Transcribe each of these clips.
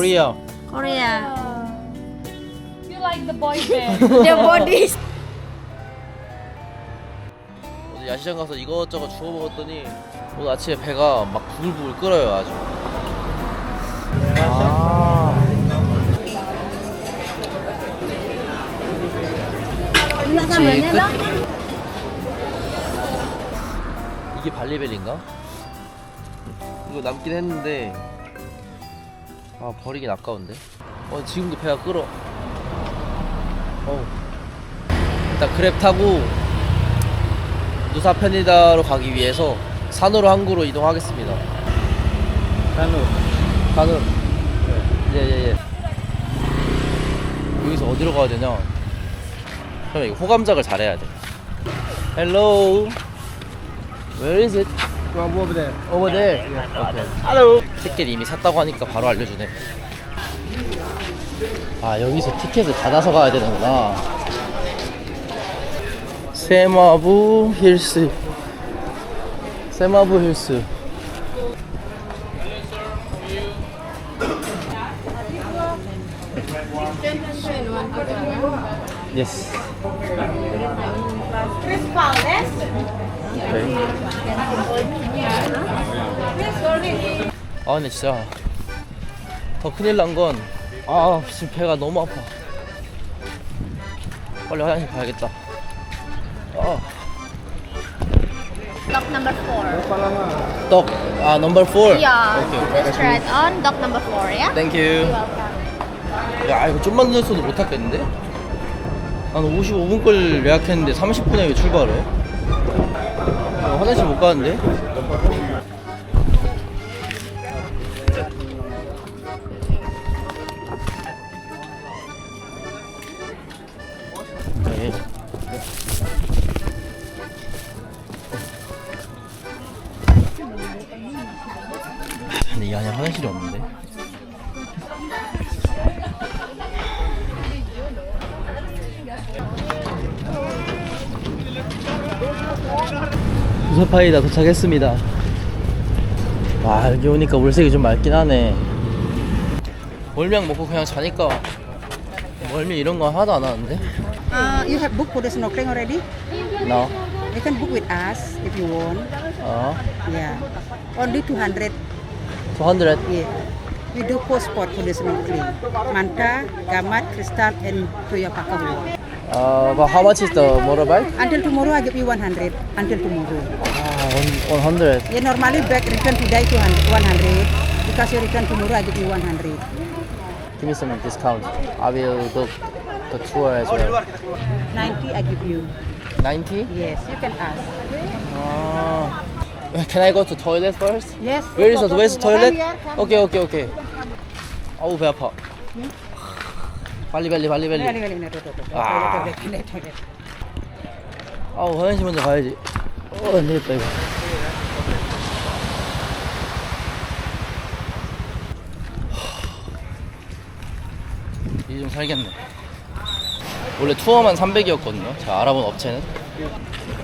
코리아 Korea. You like the boy band. Their bodies. 어제 야시장 가서 이것저것 주워 먹었더니 오늘 아침에 배가 막 부글부글 끓어요 아주 아 끝? 이게 발리벨인가? 이거 남긴 했는데 아 버리긴 아까운데. 어 지금도 배가 끓어. 어 일단 그랩 타고 누사 페니다로 가기 위해서 산으로 항구로 이동하겠습니다. 산으로. 산으로. 예예예. 여기서 어디로 가야 되냐? 이거 호감작을 잘해야 돼. Hello Where is it? over there. Over there. Okay. Hello. 티켓 이미 샀다고 하니까 바로 알려주네. 아 여기서 티켓을 받아서 가야 되는구나. 세마부 힐스. 세마부 힐스. Yes. 오 케이. 아 근데 진짜 더 큰일 난 건 아 지금 배가 너무 아파 빨리 화장실 가야겠다 아, Dock number four. 떡아 넘버 4 Yeah. 오케이 Just try it on dock number four, yeah? 땡큐 Welcome. 야 이거 좀만 늦었어도 못 탔겠는데? 난 55분 걸 예약했는데 30분에 왜 출발을 해? 아, 화장실 못 가는데? 네. 근데 이 안에 화장실이 없는데? 우사파이다 도착했습니다. 와 여기 오니까 물색이 좀 맑긴 하네. 월명 먹고 그냥 자니까 멀미 이런 거 하나도 안 하는데? Uh, you have booked for the snorkeling already? 나? You can book with us if you want. 어? Yeah. Only 200. 200 Yeah. We do four spot for the snorkeling. Manta, Gamat, Crystal, and Toya Pakawu. 어, but how much is the motorbike? Until tomorrow, I give you 100. Until tomorrow. 아, 100 Yeah, normally back return today to 100. Because you return tomorrow, I give you 100. Give me some discount. I will book the tour as well. 90, I give you. 90? Yes, you can ask. 아, can I go to toilet first? Yes. Where is the where's the toilet? Here, come. 오케이 오케이 오케이. 아우 배 아파. 빨리 빨리 빨리 빨리. toilet. 아우 화장실 먼저 가야지. 어, 안 되겠다 이거. 이제 좀 살겠네. 원래 투어만 300이었거든요. 제가 알아본 업체는.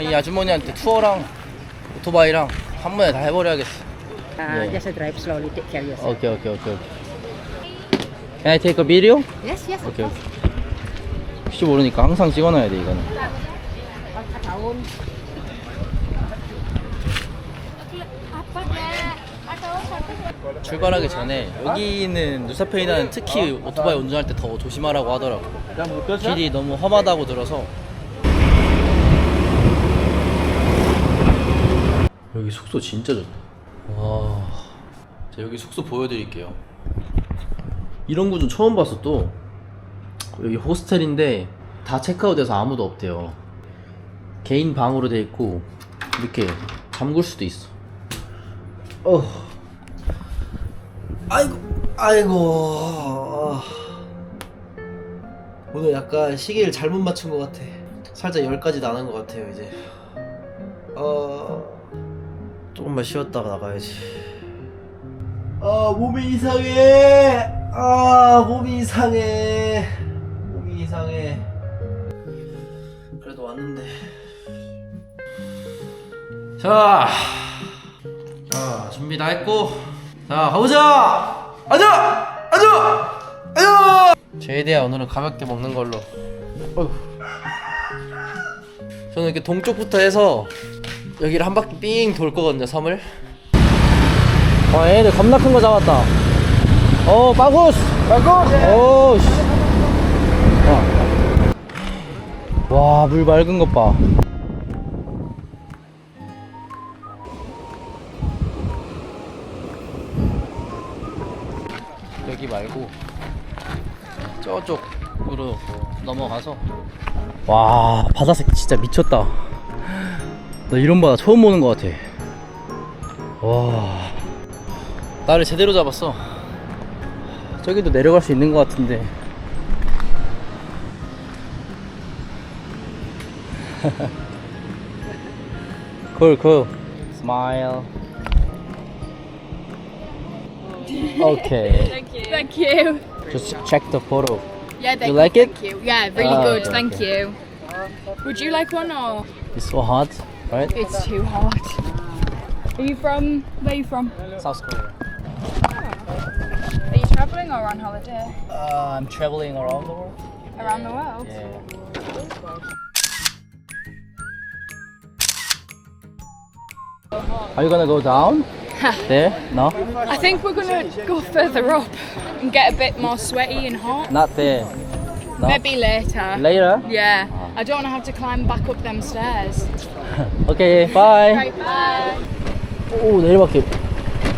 이 아주머니한테 투어랑 오토바이랑 한 번에 다 해버려야겠어. Yeah. Just drive slowly, take care of yourself. 오케이 오케이 오케이 오케이. Can I take a video? Yes, yes. 오케이 오케이. 혹시 모르니까 항상 찍어놔야 돼 이거는. 출발하기 전에 여기는 누사페이나는 특히 오토바이 운전할 때 더 조심하라고 하더라고. 길이 너무 험하다고 들어서. 여기 숙소 진짜 좋다. 와, 자 여기 숙소 보여드릴게요. 이런 구조 처음 봤어 또. 여기 호스텔인데 다 체크아웃돼서 아무도 없대요. 개인 방으로 돼 있고 이렇게 잠글 수도 있어. 어. 아이고, 아이고. 오늘 약간 시계를 잘못 맞춘 것 같아. 살짝 열까지 나는 것 같아요 이제. 어. 조금만 쉬었다가 나가야지. 아 몸이 이상해. 아 몸이 이상해. 몸이 이상해. 그래도 왔는데. 자, 자 준비 다 했고, 자 가보자. 앉아, 앉아. 최대한 오늘은 가볍게 먹는 걸로. 어휴. 저는 이렇게 동쪽부터 해서 여기를 한 바퀴 삥 돌 거거든요, 섬을. 와, 얘네들 겁나 큰 거 잡았다. 어! 오, 씨. 와. 와, 물 맑은 것 봐. 여기 말고 저쪽으로 넘어가서 와 바다색 진짜 미쳤다 나 이런 바다 처음 보는 것 같아 와 나를 제대로 잡았어 저기도 내려갈 수 있는 것 같은데 cool cool smile okay Thank you. just check the photo Yeah, You like it? Thank you. Yeah, really Ah, good. okay, Thank okay. you. Would you like one or? it's so hot right It's too hot. Are you from? Where are you from? South Korea Are you traveling or on holiday? uh, I'm traveling around the world Around the world? Yeah. Are you gonna go down? there? No? I think we're gonna go further up and get a bit more sweaty and hot. Not there. No? Maybe later. Later? Yeah. I don't know how to climb back up them stairs. Okay, bye. Right, bye. 오, 내리막길.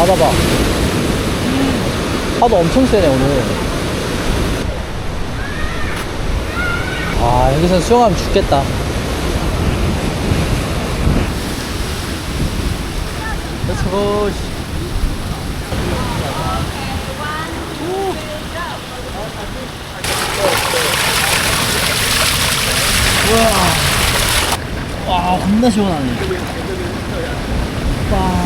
와, 바다 봐. 파도 엄청 세네, 오늘. 아, 여기서 수영하면 죽겠다. Let's go. 와, 겁나 시원하네. 와.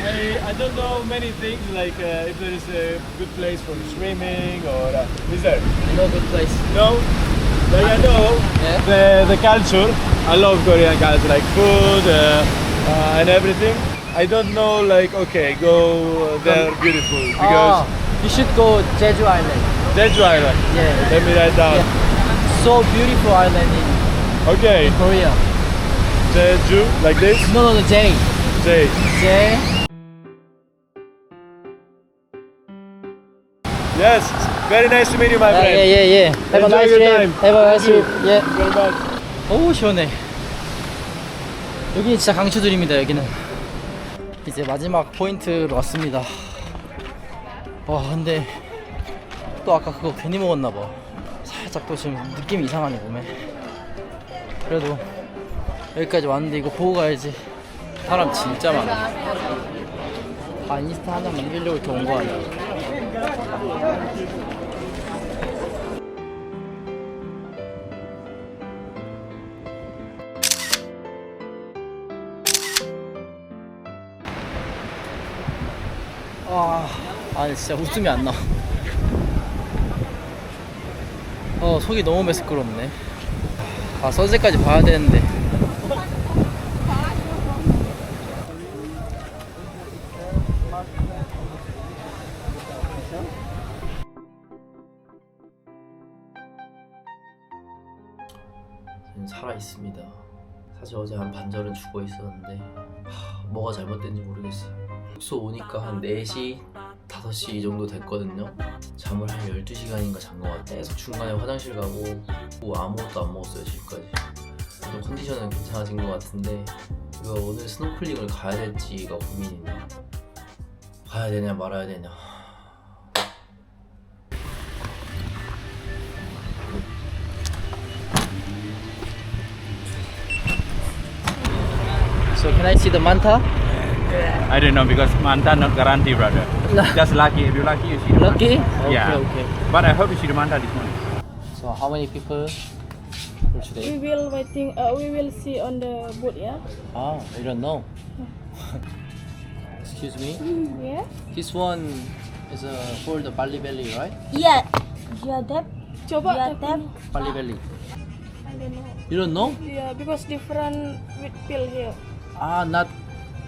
I, I don't know many things like uh, if there is a good place for swimming or uh, is there? No good place. No, like I know Yeah. the the culture. I love Korean culture, like food uh, uh, and everything. I don't know like okay, go there beautiful because Ah, you should go Jeju Island. Jeju Island. Yeah. Let me write down. yeah. So beautiful island in Okay, Korea. Jeju like this. No, no, no, J. J. J. Yes, very nice to meet you, my friend. yeah, yeah, yeah. Have a Enjoy nice your trip. time. Have a nice Thank you. trip. Yeah. Very much. 오 시원해 여기 진짜 강추드립니다 여기는 이제 마지막 포인트로 왔습니다 와 근데 또 아까 그거 괜히 먹었나봐 살짝 또 지금 느낌이 이상하네 몸에. 그래도 여기까지 왔는데 이거 보고 가야지. 사람 진짜 많아. 아 인스타 하나 만들려고 이렇게 온 거 아니야? 아, 아니 진짜 웃음이 안 나. 어, 속이 너무 매스끄럽네. 아, 선셋까지 봐야 되는데. 지금 살아 있습니다. 사실 어제 한 반절은 죽어 있었는데 하, 뭐가 잘못된지 모르겠어요. 숙소 오니까 한 4시, 5시 정도 됐거든요. 잠을 한 12시간인가 잔 것 같아 계속 중간에 화장실 가고 뭐 아무것도 안 먹었어요 지금까지. 좀 컨디션은 괜찮아진 것 같은데 이거 오늘 스노클링을 가야 될지가 고민이네. 가야 되냐 말아야 되냐. So can I see the manta? I don't know because manta not guarantee, brother. Just lucky. If you're lucky, you see the Lucky? Okay, yeah. okay. But I hope you see the manta this morning. So how many people for today? We will waiting. Uh, we will see on the boat. Yeah. Ah, I don't know. Excuse me. Yeah. This one is uh, for the Bali Belly, right? Yeah. Yeah, that. Coba. Yeah, tapi- that. Bali Belly. I don't know. You don't know? Yeah, because different with pill here. Ah, not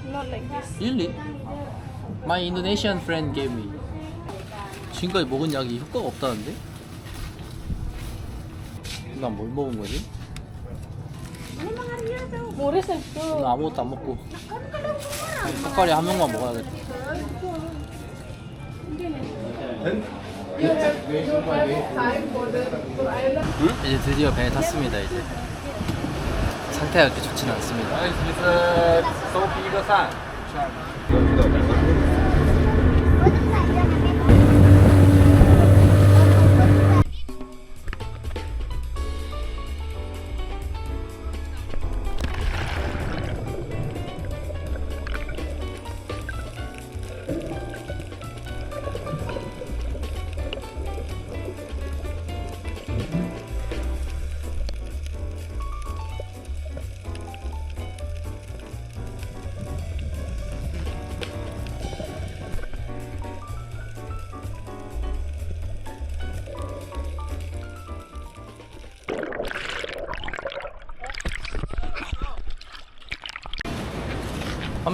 Not like this. really. My Indonesian friend gave me. 지금까지 먹은 약이 효과가 없다는데? 난 뭘 먹은 거지? Itu. 나 아무것도 안 먹고 닭가리 한 명만 먹어야겠다. 이제 드디어 배에 탔습니다. 이제 상태가 그렇게 좋지는 않습니다.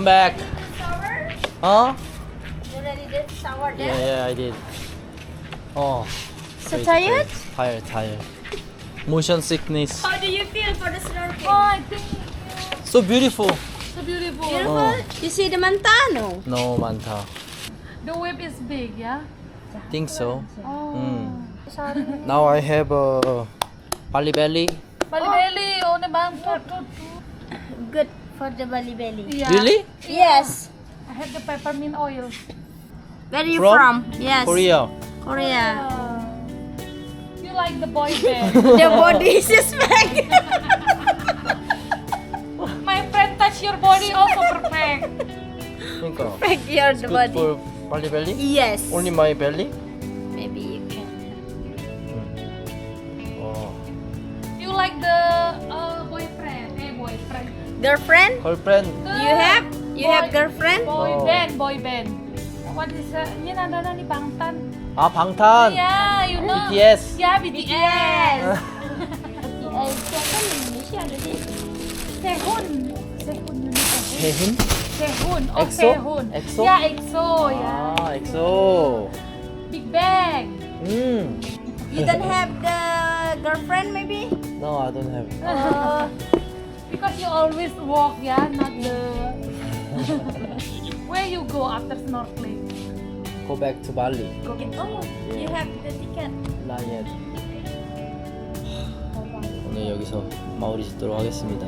I'm back. Huh? You already did shower Yeah, yeah, I did. Oh. So very tired? Tired, tired. Motion sickness. How do you feel for the snorkeling? Oh, I think So beautiful. so beautiful. Beautiful. Oh. You see the mantano? No, Manta. The wave is big, yeah? Think so. Oh. Mm. Now I have a Bali belly. Bali belly, oh, naman. Good for the belly belly. Yeah. Really? Yes. I have the peppermint oil. Where are you From? from? Yes. Korea. Korea. Uh, you like the boy band. the body is back. My friend touch your body also perfect. 그러니까. You're the Good body. for Bali belly? Yes. Only my belly? Girlfriend? Girlfriend. You have? You have girlfriend? Boy Oh. band, boy band. What is that? Yan ano na ni Bangtan. 아 방탄. Yeah, you know. BTS. Yeah, BTS. Eh, siapa di Indonesia ada sih? Sehun. Sehun yun ito. 세훈? Sehun. Oh, EXO? Sehun. EXO? Yeah, EXO. Yeah. 아 엑소. Big Bang. 음. You don't have the girlfriend maybe? No, I don't have. Uh, Because you always walk, yeah, not the. Where you go after snorkeling? Go back to Bali. okay. Oh, you have the ticket. Not yet. 오늘 여기서 마무리 짓도록 하겠습니다.